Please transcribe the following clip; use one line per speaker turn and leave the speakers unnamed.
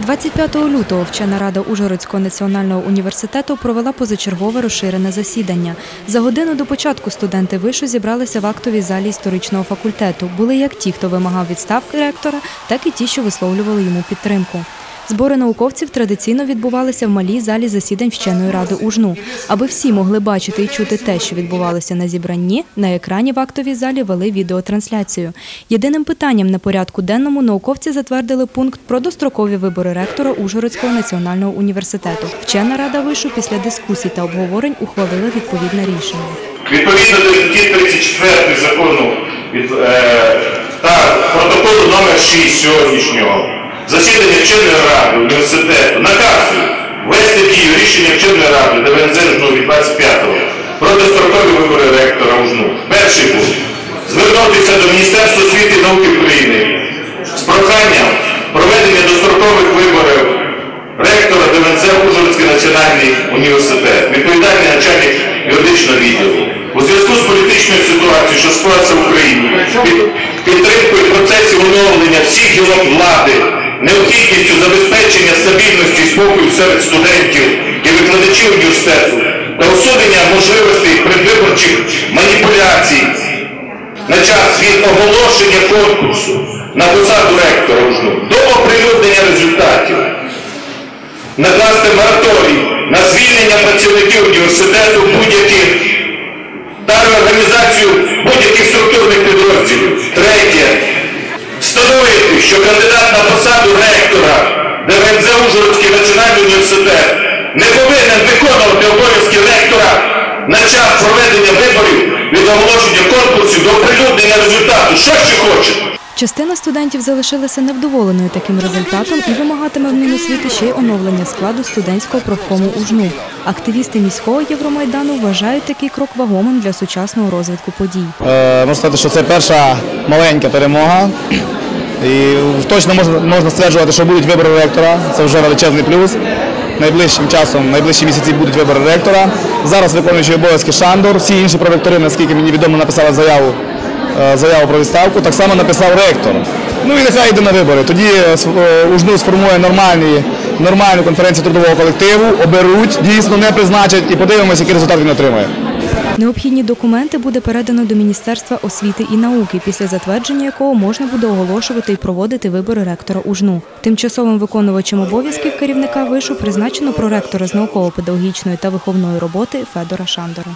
25 лютого вчена рада Ужгородського національного університету провела позачергове розширене засідання. За годину до початку студенти вишу зібралися в актовій залі історичного факультету. Були як ті, хто вимагав відставки ректора, так і ті, що висловлювали йому підтримку. Збори науковців традиційно відбувалися в малій залі засідань вченої ради УЖНУ. Аби всі могли бачити і чути те, що відбувалося на зібранні, на екрані в актовій залі вели відеотрансляцію. Єдиним питанням на порядку денному науковці затвердили пункт про дострокові вибори ректора Ужгородського національного університету. Вчена рада вишу після дискусій та обговорень ухвалила відповідне рішення.
Відповідно до статті 34 закону від, е, та протоколу номер 6 сьогоднішнього засідання вченої ради університету наказую ввести дію рішення вченої ради ДВНЗ УЖНУ від 25-го про дострокові вибори ректора УЖНУ. Перший пункт. Звернутися до Міністерства освіти і науки України з проханням проведення дострокових виборів ректора ДВНЗ Ужгородський національний університет, відповідальний начальник юридичного відділу. У зв'язку з політичною ситуацією, що склалася в Україні, під підтримкою процесів оновлення всіх гілок влади, необхідністю забезпечення стабільності і спокою серед студентів і викладачів університету та усунення можливостей предвиборчих маніпуляцій на час від оголошення конкурсу на посаду ректора до оприлюднення результатів накласти мораторій на звільнення працівників університету будь-яких та реорганізацію будь-яких структурних підрозділів. Третє. Що кандидат на посаду ректора ДВНЗ Ужгородський національний університет не повинен виконувати обов'язки ректора на час проведення виборів від оголошення конкурсу до оприлюднення результату. Що ще хочете?
Частина студентів залишилася невдоволеною таким результатом і вимагатиме в Міносвіти ще й оновлення складу студентського профкому УЖНУ. Активісти міського Євромайдану вважають такий крок вагомим для сучасного розвитку подій.
Е, Можна сказати, що це перша маленька перемога. І точно можна, можна стверджувати, що будуть вибори ректора. Це вже величезний плюс. Найближчим часом, найближчі місяці будуть вибори ректора. Зараз виконуючий обов'язки Шандор. Всі інші проректори, наскільки мені відомо, написали заяву, е, заяву про відставку. Так само написав ректор. Ну і нехай йде на вибори. Тоді е, е, УЖНУ сформує нормальні, нормальну конференцію трудового колективу, оберуть, дійсно не призначать і подивимося, який результат він отримає.
Необхідні документи буде передано до Міністерства освіти і науки, після затвердження якого можна буде оголошувати і проводити вибори ректора УЖНУ. Тимчасовим виконувачем обов'язків керівника вишу призначено проректора з науково-педагогічної та виховної роботи Федора Шандора.